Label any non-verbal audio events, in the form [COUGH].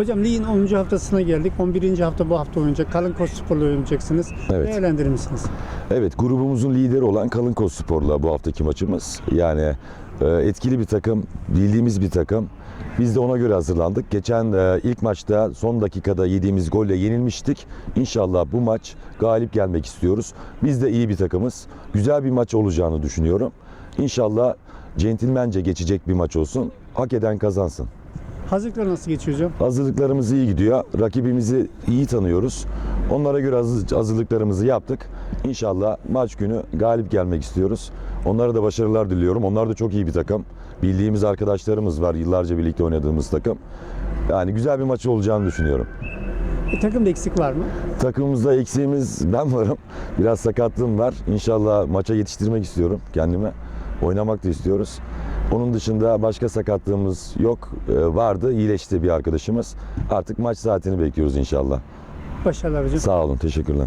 Hocam ligin 10. haftasına geldik. 11. hafta bu hafta oynayacak. Kalın Koç Spor'la oynayacaksınız. Evet. Değerlendirir misiniz? Evet grubumuzun lideri olan Kalın Koç Spor'la bu haftaki maçımız. Yani e, etkili bir takım, bildiğimiz bir takım. Biz de ona göre hazırlandık. Geçen e, ilk maçta son dakikada yediğimiz golle yenilmiştik. İnşallah bu maç galip gelmek istiyoruz. Biz de iyi bir takımız. Güzel bir maç olacağını düşünüyorum. İnşallah centilmence geçecek bir maç olsun. Hak eden kazansın. Hazırlıklar nasıl geçiyor hocam? Hazırlıklarımız iyi gidiyor. Rakibimizi iyi tanıyoruz. Onlara göre hazır- hazırlıklarımızı yaptık. İnşallah maç günü galip gelmek istiyoruz. Onlara da başarılar diliyorum. Onlar da çok iyi bir takım. Bildiğimiz arkadaşlarımız var. Yıllarca birlikte oynadığımız takım. Yani güzel bir maç olacağını düşünüyorum. Bir takımda eksik var mı? Takımımızda eksiğimiz [LAUGHS] ben varım. Biraz sakatlığım var. İnşallah maça yetiştirmek istiyorum kendime. Oynamak da istiyoruz. Onun dışında başka sakatlığımız yok. Ee, vardı. İyileşti bir arkadaşımız. Artık maç saatini bekliyoruz inşallah. Başarılar hocam. Sağ olun. Teşekkürler.